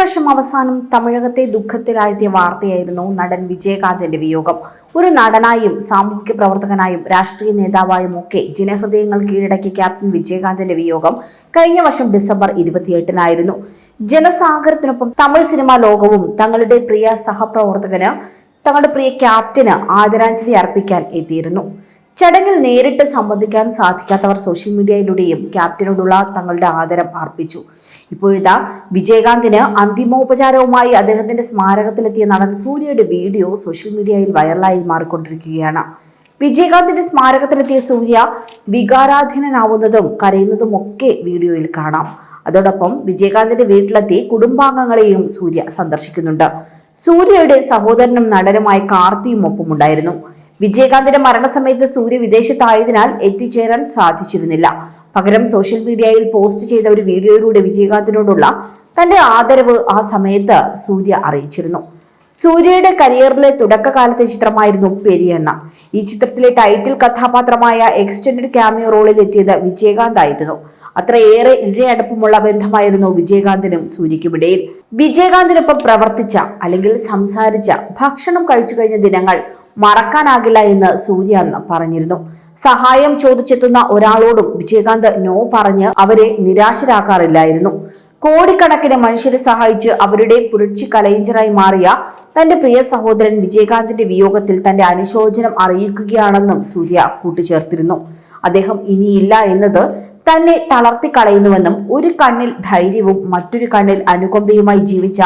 വർഷം അവസാനം തമിഴകത്തെ ദുഃഖത്തിലാഴ്ത്തിയ വാർത്തയായിരുന്നു നടൻ വിജയകാന്തിന്റെ വിയോഗം. ഒരു നടനായും സാമൂഹിക പ്രവർത്തകനായും രാഷ്ട്രീയ നേതാവായും ഒക്കെ ജനഹൃദയങ്ങൾ കീഴടക്കിയ ക്യാപ്റ്റൻ വിജയകാന്തിന്റെ വിയോഗം കഴിഞ്ഞ വർഷം ഡിസംബർ ഇരുപത്തിയെട്ടിനായിരുന്നു. ജനസാഗരത്തിനൊപ്പം തമിഴ് സിനിമാ ലോകവും തങ്ങളുടെ പ്രിയ സഹപ്രവർത്തകന് തങ്ങളുടെ പ്രിയ ക്യാപ്റ്റന് ആദരാഞ്ജലി അർപ്പിക്കാൻ എത്തിയിരുന്നു. ചടങ്ങിൽ നേരിട്ട് സംബന്ധിക്കാൻ സാധിക്കാത്തവർ സോഷ്യൽ മീഡിയയിലൂടെയും ക്യാപ്റ്റനോടുള്ള തങ്ങളുടെ ആദരം അർപ്പിച്ചു. ഇപ്പോഴിതാ വിജയകാന്തിന് അന്തിമോപചാരവുമായി അദ്ദേഹത്തിന്റെ സ്മാരകത്തിലെത്തിയ നടൻ സൂര്യയുടെ വീഡിയോ സോഷ്യൽ മീഡിയയിൽ വൈറലായി മാറിക്കൊണ്ടിരിക്കുകയാണ്. വിജയകാന്തിന്റെ സ്മാരകത്തിലെത്തിയ സൂര്യ വികാരാധീനനാവുന്നതും കരയുന്നതും ഒക്കെ വീഡിയോയിൽ കാണാം. അതോടൊപ്പം വിജയകാന്തിന്റെ വീട്ടിലെത്തി കുടുംബാംഗങ്ങളെയും സൂര്യ സന്ദർശിക്കുന്നുണ്ട്. സൂര്യയുടെ സഹോദരനും നടനുമായ കാർത്തിയും ഒപ്പമുണ്ടായിരുന്നു. വിജയകാന്തിന്റെ മരണസമയത്ത് സൂര്യ വിദേശത്തായതിനാൽ എത്തിച്ചേരാൻ സാധിച്ചിരുന്നില്ല. പകരം സോഷ്യൽ മീഡിയയിൽ പോസ്റ്റ് ചെയ്ത ഒരു വീഡിയോയിലൂടെ വിജയകാന്തിനോടുള്ള തന്റെ ആദരവ് ആ സമയത്ത് സൂര്യ അറിയിച്ചിരുന്നു. സൂര്യയുടെ കരിയറിലെ തുടക്കകാലത്തെ ചിത്രമായിരുന്നു പെരിയണ്ണ. ഈ ചിത്രത്തിലെ ടൈറ്റിൽ കഥാപാത്രമായ എക്സ്റ്റൻഡഡ് ക്യാമിയോ റോളിൽ എത്തിയത് വിജയകാന്ത് ആയിരുന്നു. അത്രയേറെ ഇഴയടുപ്പമുള്ള ബന്ധമായിരുന്നു വിജയകാന്തിനും സൂര്യയ്ക്കുമിടയിൽ. വിജയകാന്തിനൊപ്പം പ്രവർത്തിച്ച അല്ലെങ്കിൽ സംസാരിച്ച ഭക്ഷണം കഴിച്ചു കഴിഞ്ഞ ദിനങ്ങൾ മറക്കാനാകില്ല എന്ന് സൂര്യ അന്ന് പറഞ്ഞിരുന്നു. സഹായം ചോദിച്ചെത്തുന്ന ഒരാളോടും വിജയകാന്ത് നോ പറഞ്ഞ് അവരെ നിരാശരാക്കാറില്ലായിരുന്നു. കോടിക്കണക്കിന് മനുഷ്യരെ സഹായിച്ച് അവരുടെ പുരക്ഷി കലയിഞ്ചറായി മാറിയ തന്റെ പ്രിയ സഹോദരൻ വിജയകാന്തിന്റെ വിയോഗത്തിൽ തന്റെ അനുശോചനം അറിയിക്കുകയാണെന്നും സൂര്യ കൂട്ടിച്ചേർത്തിരുന്നു. അദ്ദേഹം ഇനിയില്ല എന്നത് തന്നെ തളർത്തി കളയുന്നുവെന്നും ഒരു കണ്ണിൽ ധൈര്യവും മറ്റൊരു കണ്ണിൽ അനുകമ്പയുമായി ജീവിച്ച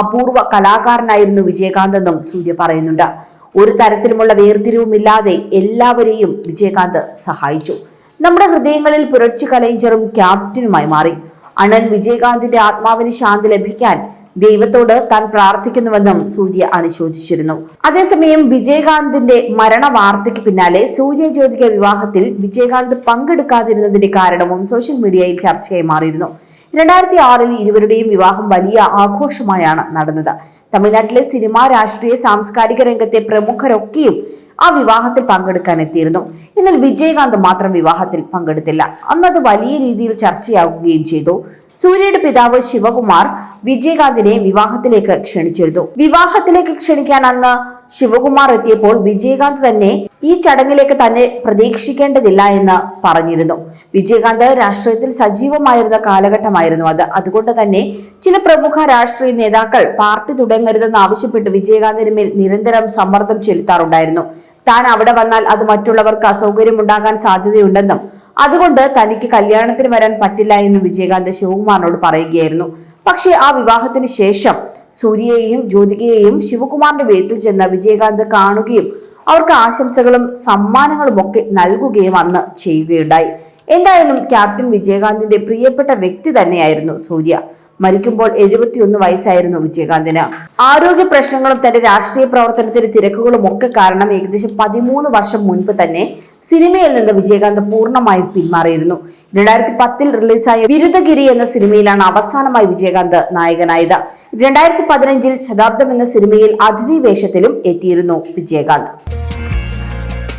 അപൂർവ കലാകാരനായിരുന്നു വിജയകാന്ത് എന്നും സൂര്യ പറയുന്നുണ്ട്. ഒരു തരത്തിലുമുള്ള വേർതിരിവുമില്ലാതെ എല്ലാവരെയും വിജയകാന്ത് സഹായിച്ചു. നമ്മുടെ ഹൃദയങ്ങളിൽ പുരക്ഷി കലയിഞ്ചറും ക്യാപ്റ്റനുമായി മാറി. അണ്ണൻ വിജയകാന്തിന്റെ ആത്മാവിന് ശാന്തി ലഭിക്കാൻ ദൈവത്തോട് താൻ പ്രാർത്ഥിക്കുന്നുവെന്നും സൂര്യ അനുശോചിച്ചിരുന്നു. അതേസമയം വിജയകാന്തിന്റെ മരണ വാർത്തയ്ക്ക് പിന്നാലെ സൂര്യ ജ്യോതിക വിവാഹത്തിൽ വിജയകാന്ത് പങ്കെടുക്കാതിരുന്നതിന്റെ കാരണവും സോഷ്യൽ മീഡിയയിൽ ചർച്ചയായി മാറിയിരുന്നു. രണ്ടായിരത്തി ആറിൽ ഇരുവരുടെയും വിവാഹം വലിയ ആഘോഷമായാണ് നടന്നത്. തമിഴ്നാട്ടിലെ സിനിമ രാഷ്ട്രീയ സാംസ്കാരിക രംഗത്തെ പ്രമുഖരൊക്കെയും ആ വിവാഹത്തിൽ പങ്കെടുക്കാൻ എത്തിയിരുന്നു. എന്നാൽ വിജയകാന്ത് മാത്രം വിവാഹത്തിൽ പങ്കെടുത്തില്ല. അന്ന് അത് വലിയ രീതിയിൽ ചർച്ചയാകുകയും ചെയ്തു. സൂര്യയുടെ പിതാവ് ശിവകുമാർ വിജയകാന്തിനെ വിവാഹത്തിലേക്ക് ക്ഷണിച്ചിരുന്നു. വിവാഹത്തിലേക്ക് ക്ഷണിക്കാൻ അന്ന് ശിവകുമാർ എത്തിയപ്പോൾ വിജയകാന്ത് തന്നെ ഈ ചടങ്ങിലേക്ക് തന്നെ പ്രതീക്ഷിക്കേണ്ടതില്ല എന്ന് പറഞ്ഞിരുന്നു. വിജയകാന്ത് രാഷ്ട്രീയത്തിൽ സജീവമായിരുന്ന കാലഘട്ടമായിരുന്നു അത്. അതുകൊണ്ട് തന്നെ ചില പ്രമുഖ രാഷ്ട്രീയ നേതാക്കൾ പാർട്ടി തുടങ്ങരുതെന്ന് ആവശ്യപ്പെട്ട് വിജയകാന്തിന് മേൽ നിരന്തരം സമ്മർദ്ദം ചെലുത്താറുണ്ടായിരുന്നു. താൻ അവിടെ വന്നാൽ അത് മറ്റുള്ളവർക്ക് അസൗകര്യമുണ്ടാകാൻ സാധ്യതയുണ്ടെന്നും അതുകൊണ്ട് തനിക്ക് കല്യാണത്തിന് വരാൻ പറ്റില്ല എന്നും വിജയകാന്ത് ശിവകുമാറിനോട് പറയുകയായിരുന്നു. പക്ഷേ ആ വിവാഹത്തിന് ശേഷം സൂര്യയെയും ജ്യോതികയെയും ശിവകുമാറിന്റെ വീട്ടിൽ ചെന്ന് വിജയകാന്ത് കാണുകയും അവർക്ക് ആശംസകളും സമ്മാനങ്ങളും ഒക്കെ നൽകുകയും അന്ന് ചെയ്യുകയുണ്ടായി. എന്തായാലും ക്യാപ്റ്റൻ വിജയകാന്തിന്റെ പ്രിയപ്പെട്ട വ്യക്തി തന്നെയായിരുന്നു സൂര്യ. മരിക്കുമ്പോൾ എഴുപത്തിയൊന്ന് വയസ്സായിരുന്നു വിജയകാന്തിന്. ആരോഗ്യ പ്രശ്നങ്ങളും തന്റെ രാഷ്ട്രീയ പ്രവർത്തനത്തിന്റെ തിരക്കുകളും ഒക്കെ കാരണം ഏകദേശം പതിമൂന്ന് വർഷം മുൻപ് തന്നെ സിനിമയിൽ നിന്ന് വിജയകാന്ത് പൂർണമായും പിന്മാറിയിരുന്നു. രണ്ടായിരത്തി പത്തിൽ റിലീസായ വിരുദ്ധഗിരി എന്ന സിനിമയിലാണ് അവസാനമായി വിജയകാന്ത് നായകനായത്. രണ്ടായിരത്തി പതിനഞ്ചിൽ ശതാബ്ദം എന്ന സിനിമയിൽ അതിഥി വേഷത്തിലും എത്തിയിരുന്നു വിജയകാന്ത്.